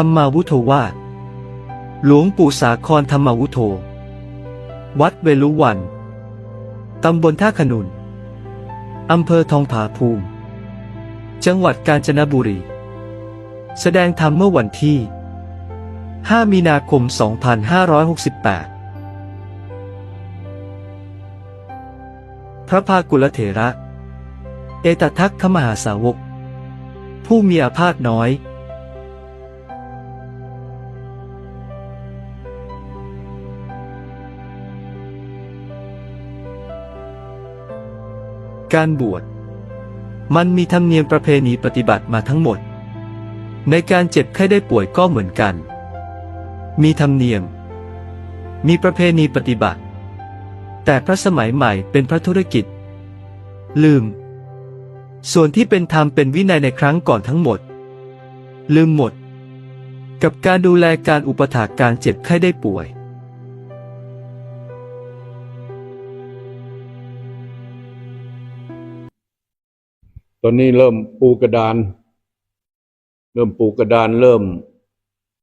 ธรรมาวุโธวาหลวงปู่สาครธรรมาวุโธ วัดเวลุวัน ตำบลท่าขนุน อำเภอทองผาภูมิ จังหวัดกาญจนบุรี แสดงธรรมเมื่อวันที่ 5 มีนาคม 2568 พระภากุลเถระ เอตทัคขมหาสาวก ผู้มีอาพาธน้อย การบวช มันมีธรรมเนียมประเพณีปฏิบัติมาทั้งหมด ในการเจ็บไข้ได้ป่วยก็เหมือนกัน มีธรรมเนียม มีประเพณีปฏิบัติ แต่พระสมัยใหม่เป็นพระธุรกิจ ลืม ส่วนที่เป็นธรรมเป็นวินัยในครั้งก่อนทั้งหมด ลืมหมด กับการดูแลการอุปถากการเจ็บไข้ได้ป่วย อนนี้เริ่มปูกระดาน เริ่มปูกระดานเริ่ม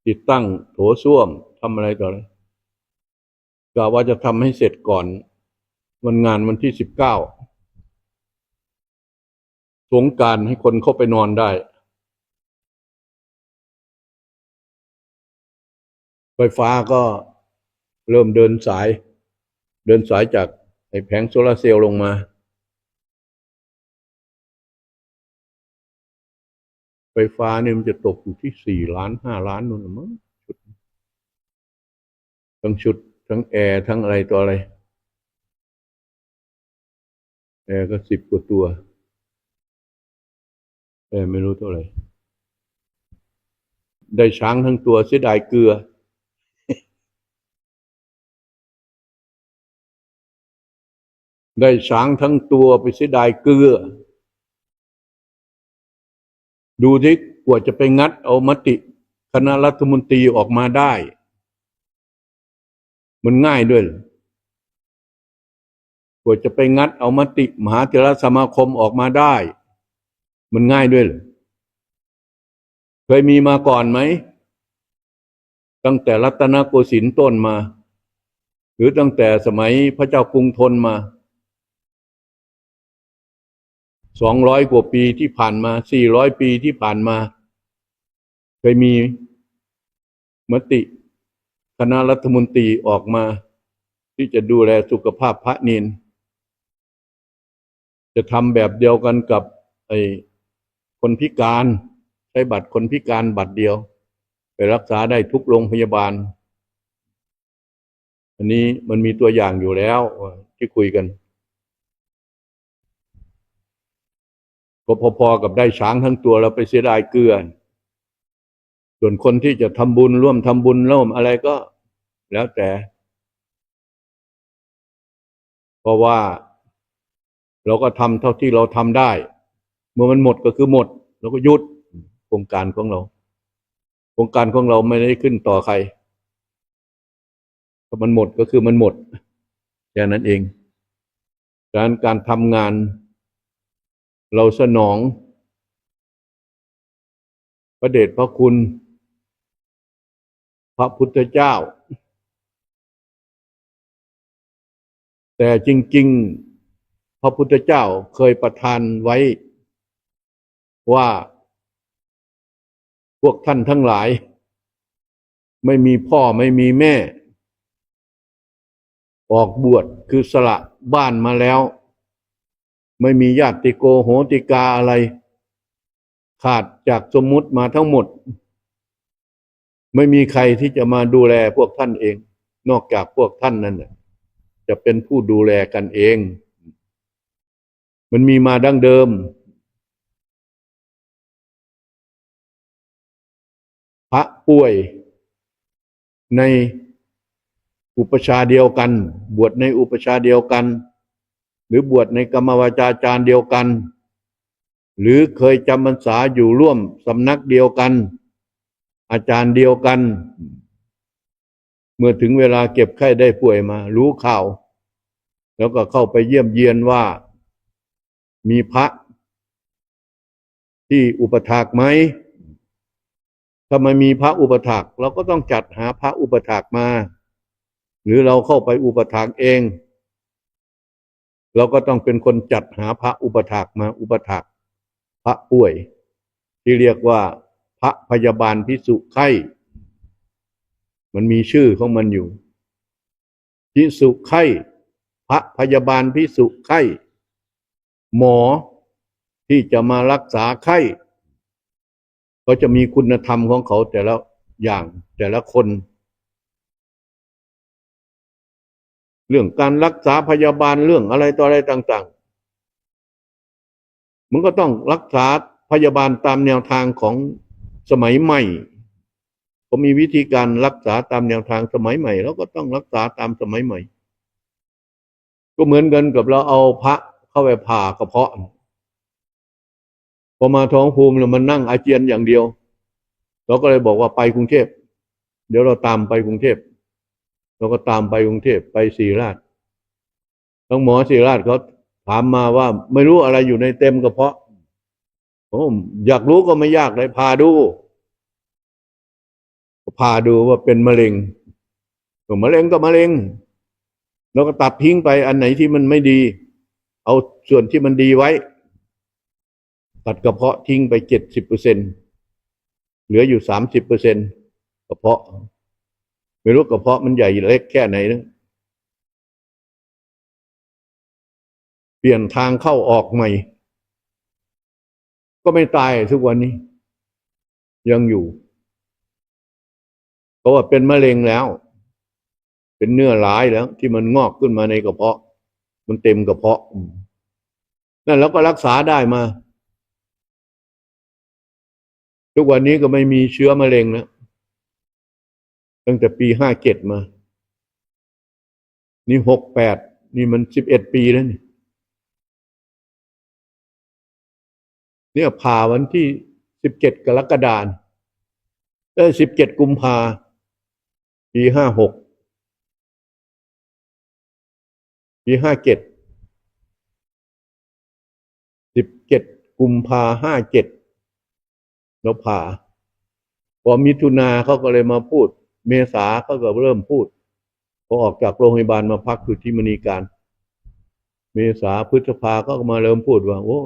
ติดตั้งโถส้วมทำอะไรต่ออะไรกะว่าจะทำให้เสร็จก่อน วันงานวันที่สิบเก้าสงการให้คนเข้าไปนอนได้ ไฟฟ้าก็เริ่มเดินสาย เดินสายจากไอ้แผงโซลาร์เซลล์ลงมา ไฟฟ้าเนี่ยมันจะตกอยู่ที่สี่ล้านห้าล้านนู่นมั้งชุดทั้งชุด ทั้งแอร์ทั้งอะไรตัวอะไรแอร์ก็สิบกว่าตัวแอร์ไม่รู้เท่าไหร่ได้ช้างทั้งตัวเสียดายเกลือ ได้ช้างทั้งตัวไปเสียดายเกลือ ดูที่กว่าจะไปงัดเอามติ คณะรัฐมนตรีออกมาได้ มันง่ายด้วยเหรอกว่าจะไปงัดเอามติ มหาเถรสมาคมออกมาได้ มันง่ายด้วยเหรอเคยมีมาก่อนไหม ตั้งแต่รัตนโกสินทร์ต้นมา หรือตั้งแต่สมัยพระเจ้ากรุงธนมา สองร้อยกว่าปีที่ผ่านมาสี่ร้อยปีที่ผ่านมา เคยมีมติคณะรัฐมนตรีออกมา ที่จะดูแลสุขภาพพระเนนจะทำแบบเดียวกันกับไอ้คนพิการใช้บัตรคนพิการบัตรเดียว ไปรักษาได้ทุกโรงพยาบาล อันนี้มันมีตัวอย่างอยู่แล้วที่คุยกัน ก็พอๆกับได้ช้างทั้งตัวแล้วไปเสียดายเกลือส่วนคนที่จะทำบุญร่วมทำบุญร่วมอะไรก็ แล้วแต่ เพราะว่าเราก็ทำเท่าที่เราทำได้ เมื่อมันหมดก็คือหมดเราก็หยุดโครงการของเราโครงการของเราไม่ได้ขึ้นต่อใครพอมันหมดก็คือมันหมดแค่นั้นเอง การการทำงาน เราสนอง พระเดชพระคุณ พระพุทธเจ้า แต่จริง ๆ พระพุทธเจ้าเคยประทานไว้ว่าพวกท่านทั้งหลาย ไม่มีพ่อไม่มีแม่ ออกบวชคือสละบ้านมาแล้ว ไม่มีญาติโกโหติกาอะไร ขาดจากสมมุติมาทั้งหมด ไม่มีใครที่จะมาดูแลพวกท่านเอง นอกจากพวกท่านนั่นน่ะจะเป็นผู้ดูแลกันเอง มันมีมาดั้งเดิม พระป่วยในอุปชาเดียวกัน บวชในอุปชาเดียวกัน หรือบวชในกรรมวาจาจารย์เดียวกัน หรือเคยจำพรรษาอยู่ร่วมสำนักเดียวกัน อาจารย์เดียวกัน เมื่อถึงเวลาเก็บไข้ได้ป่วยมา รู้ข่าว แล้วก็เข้าไปเยี่ยมเยียนว่า มีพระที่อุปถากไหมถ้าไม่มีพระอุปถากเราก็ต้องจัดหาพระอุปถากมา หรือเราเข้าไปอุปถากเอง เราก็ต้องเป็นคนจัดหาพระอุปถากมาอุปถากพระป่วย ที่เรียกว่าพระพยาบาลพิสุไข้ มันมีชื่อของมันอยู่ พิสุไข้ พระพยาบาลพิสุไข้ หมอที่จะมารักษาไข้ ก็จะมีคุณธรรมของเขาแต่ละอย่างแต่ละคน เรื่องการรักษาพยาบาลเรื่องอะไรต่ออะไรต่าง ๆ มันก็ต้องรักษาพยาบาลตามแนวทางของสมัยใหม่เขามีวิธีการรักษาตามแนวทางสมัยใหม่แล้วก็ต้องรักษาตามสมัยใหม่ ก็เหมือนกันกับเราเอาพระเข้าไปผ่ากระเพาะพอมาท้องภูมิเนี่ยมันนั่งอาเจียนอย่างเดียว เราก็เลยบอกว่าไปกรุงเทพ เดี๋ยวเราตามไปกรุงเทพ เราก็ตามไปกรุงเทพไปศรีราชทั้งหมอศรีราชเขาถามมาว่าไม่รู้อะไรอยู่ในเต็มกระเพาะผมอยากรู้ก็ไม่ยากเลยพาดูพาดูว่าเป็นมะเร็งก็มะเร็งก็มะเร็งเราก็ตัดทิ้งไปอันไหนที่มันไม่ดี เอาส่วนที่มันดีไว้ ตัดกระเพาะทิ้งไปเจ็ดสิบเปอร์เซ็นเหลืออยู่สามสิบเปอร์เซ็นกระเพาะ ไม่รู้กระเพาะมันใหญ่เล็กแค่ไหนนะเปลี่ยนทางเข้าออกใหม่ ก็ไม่ตายทุกวันนี้ ยังอยู่เพราะว่าเป็นมะเร็งแล้ว เป็นเนื้อร้ายแล้ว ที่มันงอกขึ้นมาในกระเพาะ มันเต็มกระเพาะนั่นแล้วก็รักษาได้มา ทุกวันนี้ก็ไม่มีเชื้อมะเร็งแล้ว ตั้งแต่ปีห้าเจ็ดมา นี่หกแปดนี่มันสิบเอ็ดปีแล้วนี่เนี่ยผ่าวันที่สิบเจ็ดกรกฎาคมเออสิบเจ็ดกุมภาปีห้าหกปีห้าเจ็ดสิบเจ็ดกุมภาห้าเจ็ดแล้วผ่าพอมิถุนาเขาก็เลยมาพูด เมษาเขาก็เริ่มพูดพอออกจากโรงพยาบาลมาพักอยู่ที่มณีการ เมษาพฤษภาก็มาเริ่มพูดว่า โอ้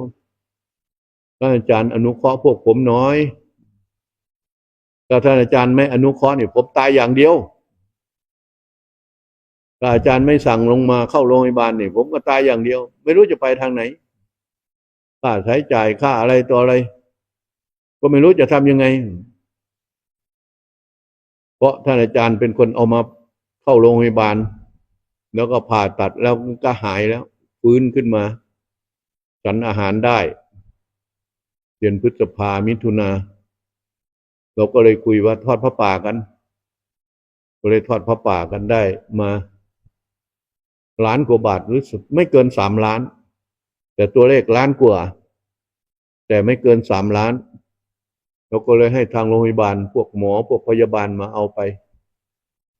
ท่านอาจารย์อนุเคราะห์พวกผมน้อยถ้าท่านอาจารย์ไม่อนุเคราะห์เนี่ยผมตายอย่างเดียวถ้าอาจารย์ไม่สั่งลงมาเข้าโรงพยาบาลเนี่ยผมก็ตายอย่างเดียว ไม่รู้จะไปทางไหนค่าใช้จ่ายค่าอะไรต่ออะไร ก็ไม่รู้จะทำยังไง เพราะท่านอาจารย์เป็นคนเอามาเข้าโรงพยาบาล แล้วก็ผ่าตัดแล้วก็หายแล้ว ฟื้นขึ้นมา ฉันอาหารได้เดือนพฤษภามิถุนา เราก็เลยคุยว่าทอดพระป่ากัน ก็เลยทอดพระป่ากันได้มาล้านกว่าบาทหรือไม่เกินสามล้าน แต่ตัวเลขล้านกว่า แต่ไม่เกินสามล้าน เราก็เลยให้ทางโรงพยาบาล พวกหมอพวกพยาบาลมาเอาไป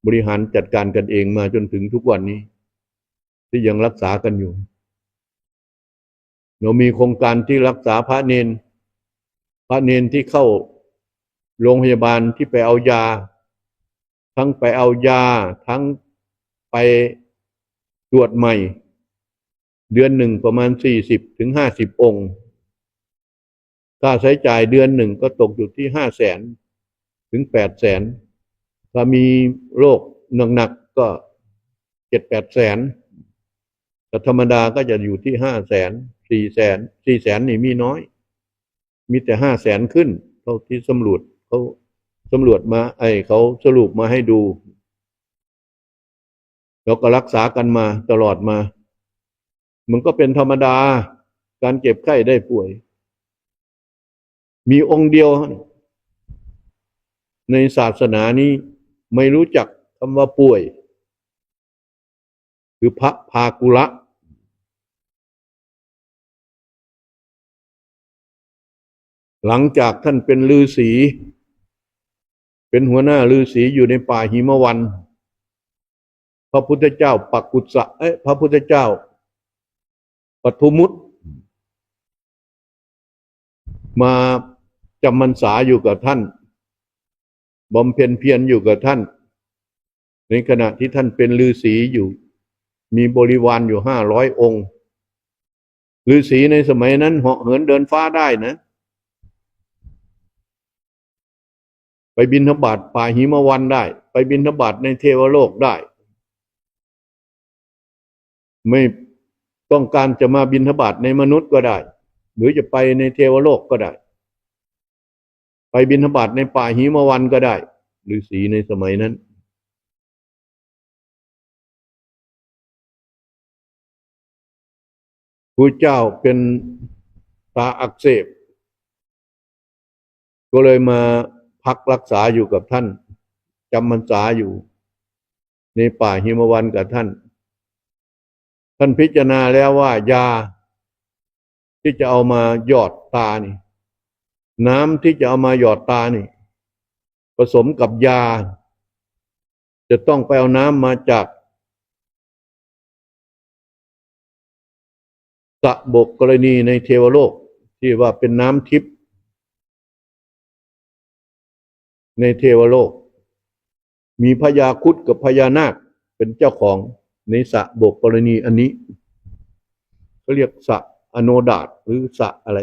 บริหารจัดการกันเองมาจนถึงทุกวันนี้ ที่ยังรักษากันอยู่ เรามีโครงการที่รักษาพระเนน พระเนนที่เข้าโรงพยาบาลที่ไปเอายา ทั้งไปเอายา ทั้งไปตรวจใหม่ เดือนหนึ่งประมาณสี่สิบถึงห้าสิบองค์ ค่าใช้จ่ายเดือนหนึ่งก็ตกอยู่ที่ห้าแสนถึงแปดแสนถ้ามีโรคหนักๆก็เจ็ดแปดแสนแต่ธรรมดาก็จะอยู่ที่ห้าแสนสี่แสนสี่แสนนี่มีน้อย มีแต่ห้าแสนขึ้น เท่าที่สำรวจเขาสำรวจมาไอ้เขาสรุปมาให้ดูแล้วก็รักษากันมาตลอดมา มันก็เป็นธรรมดาการเจ็บไข้ได้ป่วย มีองค์เดียว ในศาสนานี้ไม่รู้จักคำว่าป่วย คือพระพากุละ หลังจากท่านเป็นฤาษี เป็นหัวหน้าฤาษีอยู่ในป่าหิมวัน พระพุทธเจ้าปักกุศะเอ้ยพระพุทธเจ้าปทุมุตมา จำมันษาอยู่กับท่านบำเพ็ญเพียรอยู่กับท่าน ในขณะที่ท่านเป็นฤาษีอยู่ มีบริวารอยู่ห้าร้อยองค์ฤาษีในสมัยนั้นเหาะเหินเดินฟ้าได้นะ ไปบินทบาทป่าหิมวันได้ ไปบินทบาทในเทวโลกได้ ไม่ต้องการจะมาบินทบาทในมนุษย์ก็ได้ หรือจะไปในเทวโลกก็ได้ ไปบินทบาทในป่าหิมวันก็ได้ฤาษีในสมัยนั้น พระเจ้าเป็นตาอักเสบ ก็เลยมาพักรักษาอยู่กับท่านจำพรรษาอยู่ ในป่าหิมวันกับท่าน ท่านพิจารณาแล้วว่ายาที่จะเอามาหยอดตานี่ น้ำที่จะเอามาหยอดตานี่ ผสมกับยา จะต้องไปเอาน้ำมาจากสะบกกรณีในเทวโลกที่ว่าเป็นน้ำทิพย์ในเทวโลก มีพญาคุดกับพญานาคเป็นเจ้าของในสระบกกรณีอันนี้เขาเรียกสระอโนดาตหรือสระอะไร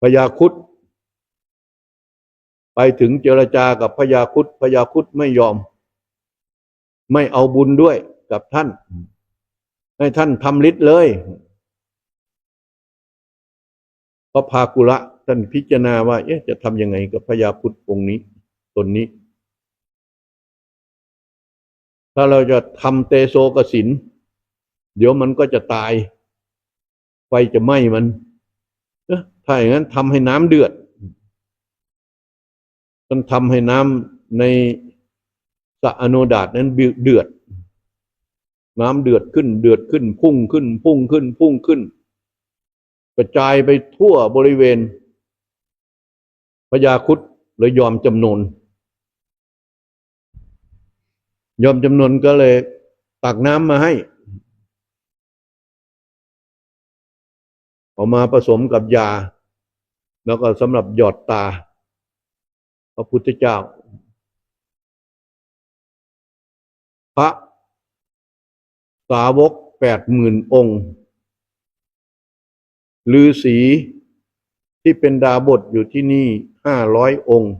พญาคุดไปถึงเจรจากับพญาคุดพญาคุดไม่ยอม ไม่เอาบุญด้วยกับท่าน ให้ท่านทำฤทธิ์เลยพระพากุละท่านพิจารณาว่า เอ๊ะ จะทำยังไงกับพญาพุทธองค์นี้ตนนี้ ถ้าเราจะทำเตโซกสิน เดี๋ยวมันก็จะตาย ไฟจะไหม้มัน ถ้าอย่างนั้นทำให้น้ำเดือดต้องทำให้น้ำในสะอโนดาตนั้นเดือด น้ำเดือดขึ้น เดือดขึ้น พุ่งขึ้น พุ่งขึ้น พุ่งขึ้น กระจายไปทั่วบริเวณพญาคุดเลยยอมจำนนยอมจำนนก็เลยตักน้ำมาให้เอามาผสมกับยา แล้วก็สำหรับหยอดตา พระพุทธเจ้า พระสาวกแปดหมื่นองค์ฤาษีที่เป็นดาบทอยู่ที่นี่ห้าร้อยองค์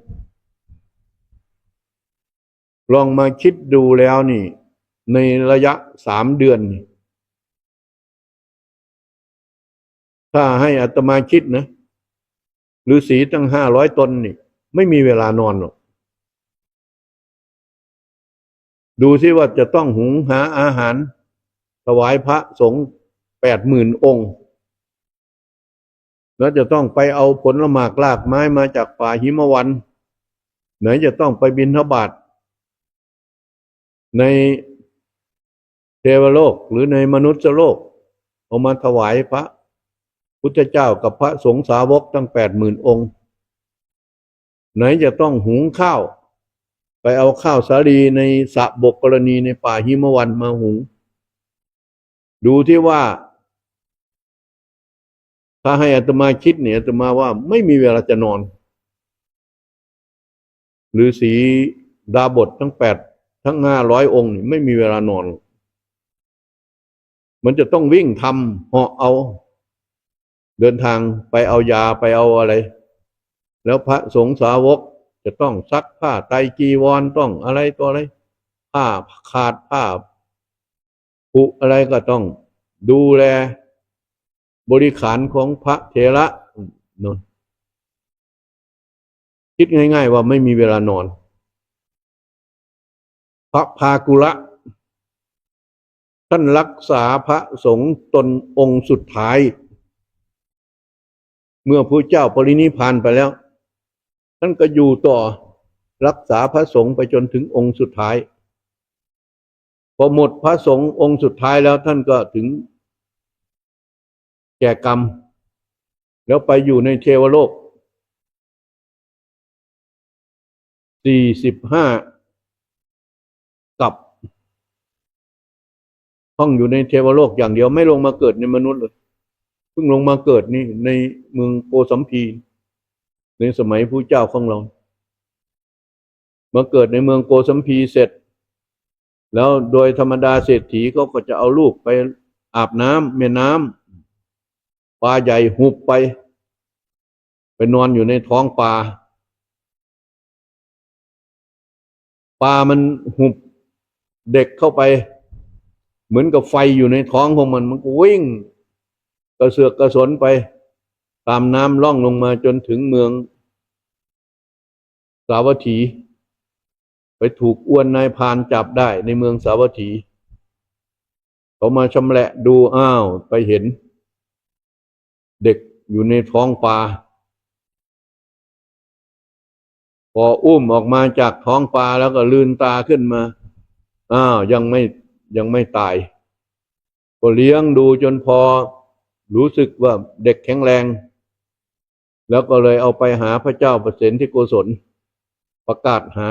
ลองมาคิดดูแล้วนี่ ในระยะสามเดือน ถ้าให้อัตมาคิดนะ ฤาษีตั้งห้าร้อยตนนี่ ไม่มีเวลานอนหรอก ดูซิว่าจะต้องหุงหาอาหาร ถวายพระสงฆ์แปดหมื่นองค์ แล้วจะต้องไปเอาผลหมากลากไม้มาจากป่าหิมวัน ไหนจะต้องไปบินทบาทในเทวโลกหรือในมนุษย์โลก เอามาถวายพระ พุทธเจ้ากับพระสงฆ์สาวกตั้งแปดหมื่นองค์ ไหนจะต้องหุงข้าว ไปเอาข้าวสาลีในสระบกกรณีในป่าหิมวันมาหุง ดูที่ว่า ถ้าให้อัตมาคิดเนี่ยอัตมาว่าไม่มีเวลาจะนอนหรือสีดาบททั้งแปดทั้งห้าร้อยองค์นี่ไม่มีเวลานอน มันจะต้องวิ่งทำเหาะเอา เดินทางไปเอายาไปเอาอะไร แล้วพระสงฆ์สาวกจะต้องซักผ้าไตจีวรต้องอะไรตัวอะไรผ้าขาดผ้าผุอะไรก็ต้องดูแลบริขารของพระเถระนนคิดง่าย ๆ ว่าไม่มีเวลานอน พระพากุละท่านรักษาพระสงฆ์ตนองค์สุดท้าย เมื่อพระเจ้าปรินิพานไปแล้ว ท่านก็อยู่ต่อรักษาพระสงฆ์ไปจนถึงองค์สุดท้าย พอหมดพระสงฆ์องค์สุดท้ายแล้วท่านก็ถึงแก่กรรม แล้วไปอยู่ในเทวโลกสี่สิบห้ากับห้องอยู่ในเทวโลกอย่างเดียวไม่ลงมาเกิดในมนุษย์เลย เพิ่งลงมาเกิดนี่ในเมืองโกสัมพี ในสมัยผู้เจ้าของเรา มาเกิดในเมืองโกสัมพีเสร็จ แล้วโดยธรรมดาเศรษฐีเขาก็จะเอาลูกไปอาบน้ำแม่น้ำปลาใหญ่หุบไป ไปนอนอยู่ในท้องปลาปลามันหุบเด็กเข้าไป เหมือนกับไฟอยู่ในท้องของมันมันก็วิ่ง กระเสือกกระสนไป ตามน้ำล่องลงมาจนถึงเมือง สาวัตถี ไปถูกอ้วนนายพานจับได้ในเมืองสาวัตถี เขามาชำแหละดูอ้าวไปเห็น เด็กอยู่ในท้องปลาพออุ้มออกมาจากท้องปลาแล้วก็ลืนตาขึ้นมา อ้าวยังไม่ยังไม่ตาย ก็เลี้ยงดูจนพอ รู้สึกว่าเด็กแข็งแรง แล้วก็เลยเอาไปหาพระเจ้าประสิทธิโกศล ประกาศหา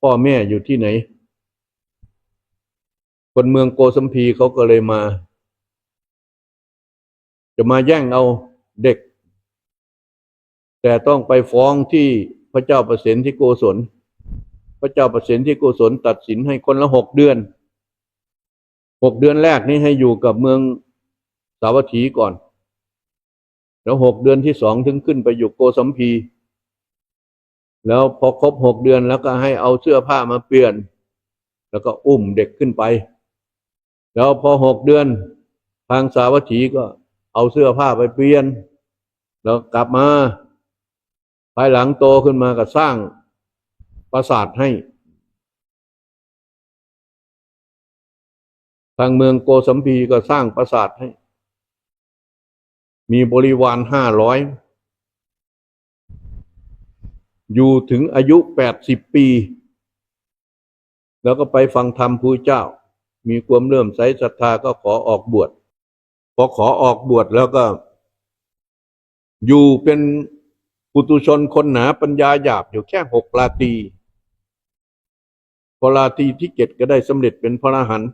พ่อแม่อยู่ที่ไหน คนเมืองโกสัมพีเขาก็เลยมา จะมาแย่งเอาเด็ก แต่ต้องไปฟ้องที่พระเจ้าประสิทธิโกศล พระเจ้าประสิทธิโกศลตัดสินให้คนละหกเดือนหกเดือนแรกนี้ให้อยู่กับเมือง สาวัตถีก่อน แล้วหกเดือนที่สองถึงขึ้นไปอยู่โกสัมพี แล้วพอครบหกเดือนแล้วก็ให้เอาเสื้อผ้ามาเปลี่ยน แล้วก็อุ้มเด็กขึ้นไป แล้วพอหกเดือนทางสาวัตถีก็เอาเสื้อผ้าไปเปลี่ยน แล้วกลับมาภายหลังโตขึ้นมาก็สร้างปราสาทให้ ทางเมืองโกสัมพีก็สร้างปราสาทให้ มีบริวารห้าร้อยอยู่ถึงอายุแปดสิบปี แล้วก็ไปฟังธรรมผู้เจ้า มีความเลื่อมใสศรัทธาก็ขอออกบวชพอขอออกบวชแล้วก็ อยู่เป็นปุตุชนคนหนาปัญญาหยาบอยู่แค่หกลาตีพอลาตีที่เจ็ดก็ได้สำเร็จเป็นพระอรหันต์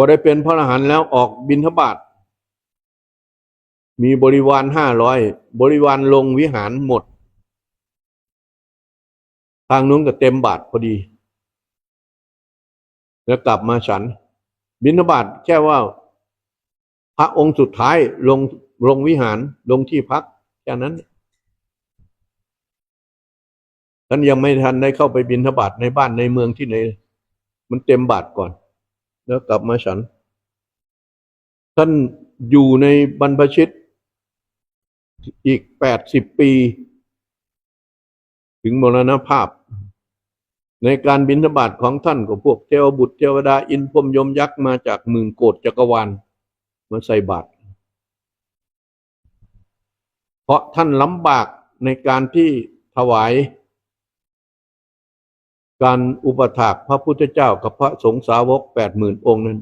อได้เป็นพระอรหันต์แล้วออกบิณฑบาตมีบริวารห้าร้อยบริวารลงวิหารหมด ทางนู้นก็เต็มบาทพอดี แล้วกลับมาฉัน บิณฑบาตแค่ว่า พระองค์สุดท้ายลงลงวิหารลงที่พักแค่นั้นท่านยังไม่ทันได้เข้าไปบิณฑบาตในบ้านในเมืองที่ไหน มันเต็มบาทก่อน แล้วกลับมาฉัน ท่านอยู่ในบรรพชิตอีกแปดสิบปี ถึงมรณภาพ ในการบิณฑบาตของท่านก็พวกเทวบุตรเทวดาอินพรมยมยักษ์มาจากหมื่นโกดจักรวาลมาใส่บาตรเพราะท่านลำบากในการที่ถวาย การอุปถากพระพุทธเจ้ากับพระสงฆ์สาวกแปดหมื่นองค์นั้น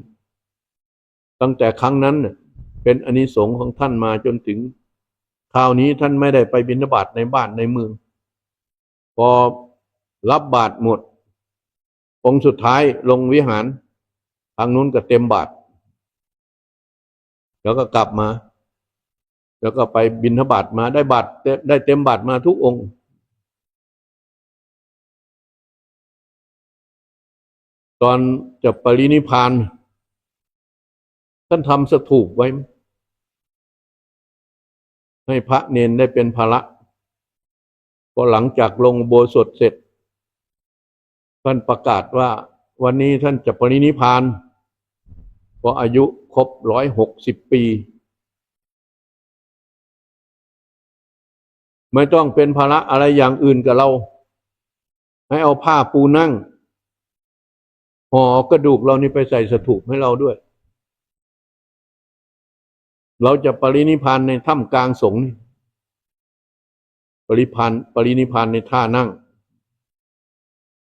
ตั้งแต่ครั้งนั้นเป็นอนิสงส์ของท่านมาจนถึงคราวนี้ท่านไม่ได้ไปบิณฑบาตในบ้านในเมือง พอรับบาตรหมด องค์สุดท้ายลงวิหารทางนู้นก็เต็มบาตรแล้วก็กลับมา แล้วก็ไปบิณฑบาตมาได้บาตรได้เต็มบาตรมาทุกองค์ ตอนจะปรินิพานท่านทำสถูปไว้ ให้พระเนนได้เป็นภาระพอหลังจากลงโบสถเสร็จ ท่านประกาศว่าวันนี้ท่านจะปรินิพานพราะอายุครบร้อยหกสิบปี ไม่ต้องเป็นภาระอะไรอย่างอื่นกับเรา ให้เอาผ้าปูนั่ง ห่อกระดูกเรานี่ไปใส่สถูปให้เราด้วย เราจะปรินิพานในถ้ำกลางสงนี่ปริพันปรินิพานในท่านั่ง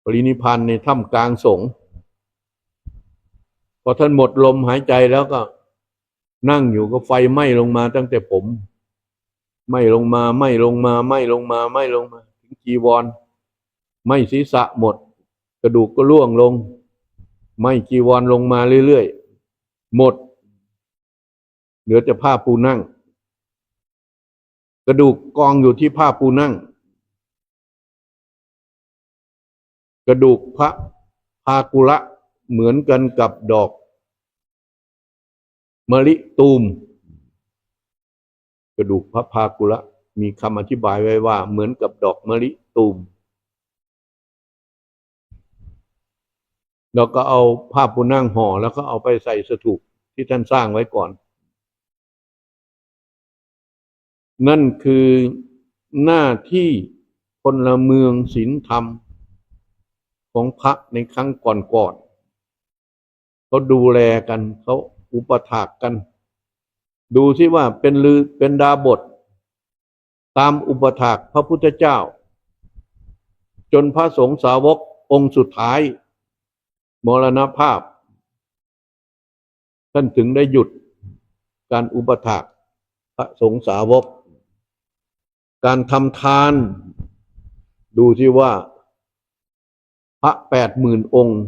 ปรินิพานในถ้ำกลางสงพอท่านหมดลมหายใจแล้วก็ นั่งอยู่ก็ไฟไหม้ลงมาตั้งแต่ผมไหม้ลงมาไหม้ลงมาไหม้ลงมาไหม้ลงมา ถึงจีวรไหม้ศีรษะหมด กระดูกก็ร่วงลง ไม่จีวรลงมาเรื่อยๆ หมด เหลือแต่ผ้าปูนั่ง กระดูกกองอยู่ที่ผ้าปูนั่ง กระดูกพระพากุระเหมือนกันกับดอกมะลิตูม กระดูกพระพากุระมีคำอธิบายไว้ว่า เหมือนกับดอกมะลิตูม แล้วก็เอาผ้าปูนั่งห่อ แล้วก็เอาไปใส่สถูปที่ท่านสร้างไว้ก่อน นั่นคือหน้าที่พลเมืองศีลธรรม ของพระในครั้งก่อนๆเขาดูแลกันเขาอุปถากกัน ดูสิว่าเป็นลือเป็นดาบท ตามอุปถากพระพุทธเจ้า จนพระสงฆ์สาวกองค์สุดท้าย มรณภาพ ท่านถึงได้หยุดการอุปถากพระสงฆ์สาวก การทำทาน ดูที่ว่า พระแปดหมื่นองค์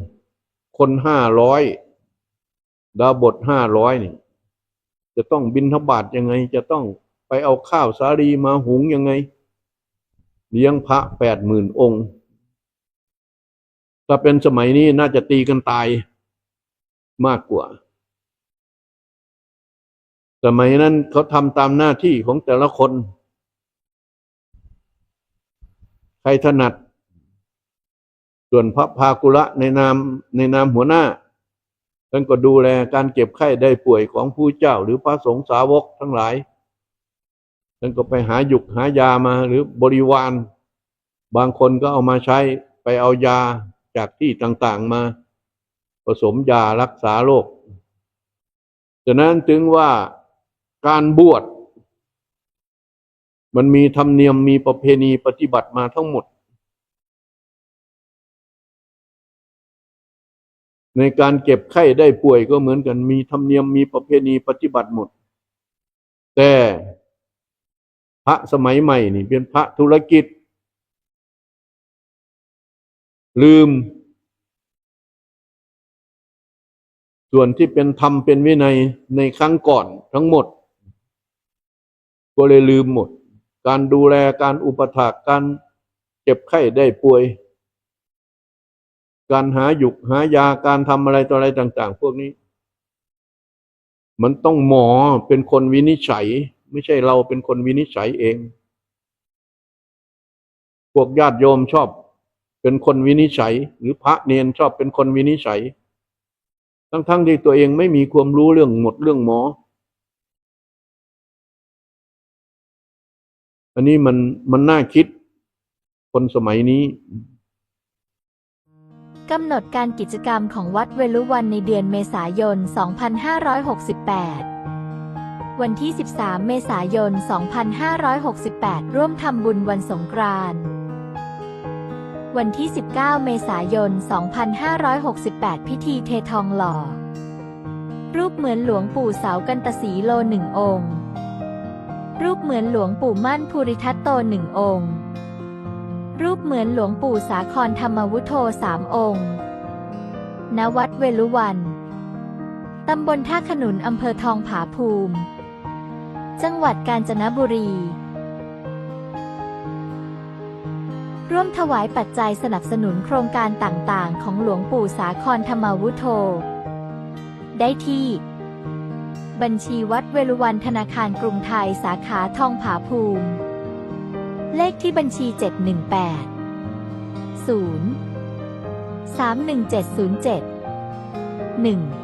คนห้าร้อยดาบทห้าร้อยนี่จะต้องบินทบาทยังไง จะต้องไปเอาข้าวสาลีมาหุงยังไง เลี้ยงพระแปดหมื่นองค์ ถ้าเป็นสมัยนี้น่าจะตีกันตายมากกว่า สมัยนั้นเขาทำตามหน้าที่ของแต่ละคน ใครถนัด ส่วนพระพากุละในนามในนามหัวหน้าท่านก็ดูแลการเก็บไข้ได้ป่วยของผู้เจ้า หรือพระสงฆ์สาวกทั้งหลายท่านก็ไปหาหยุกหายามาหรือบริวาร บางคนก็เอามาใช้ไปเอายา จากที่ต่างๆมา ผสมยารักษาโรคฉะนั้นถึงว่าการบวชมันมีธรรมเนียมมีประเพณีปฏิบัติมาทั้งหมด ในการเก็บไข้ได้ป่วยก็เหมือนกัน มีธรรมเนียมมีประเพณีปฏิบัติหมด แต่พระสมัยใหม่นี่เป็นพระธุรกิจ ลืม ส่วนที่เป็นธรรมเป็นวินัยในครั้งก่อนทั้งหมด ก็เลยลืมหมด การดูแลการอุปถากการเจ็บไข้ได้ป่วย การหาหยุกหายาการทำอะไรต่ออะไรต่าง ๆ พวกนี้ มันต้องหมอเป็นคนวินิจฉัย ไม่ใช่เราเป็นคนวินิจฉัยเอง พวกญาติโยมชอบ เป็นคนวินิจฉัย หรือพระเนนชอบเป็นคนวินิจฉัย ทั้งๆที่ตัวเองไม่มีความรู้เรื่องหมดเรื่องหมอ อันนี้มันมันน่าคิด คนสมัยนี้กำหนดการกิจกรรมของวัดเวลุวันในเดือนเมษายน 2568 วันที่ 13 เมษายน 2568 ร่วมทำบุญวันสงกรานต์ วันที่ 19 เมษายน 2568 พิธีเททองหล่อ รูปเหมือนหลวงปู่เสากันตสีโลหนึ่งองค์ รูปเหมือนหลวงปู่มั่นภูริทัตโตหนึ่งองค์ รูปเหมือนหลวงปู่สาครธรรมวุโธสามองค์ ณ วัดเวลุวัน ตำบลท่าขนุนอำเภอทองผาภูมิ จังหวัดกาญจนบุรี ร่วมถวายปัจจัยสนับสนุนโครงการต่างๆ ของหลวงปู่สาครธรรมวุโธ ได้ที่ บัญชีวัดเวลุวันธนาคารกรุงไทยสาขาทองผาภูมิ เลขที่บัญชี 718 0 31707 1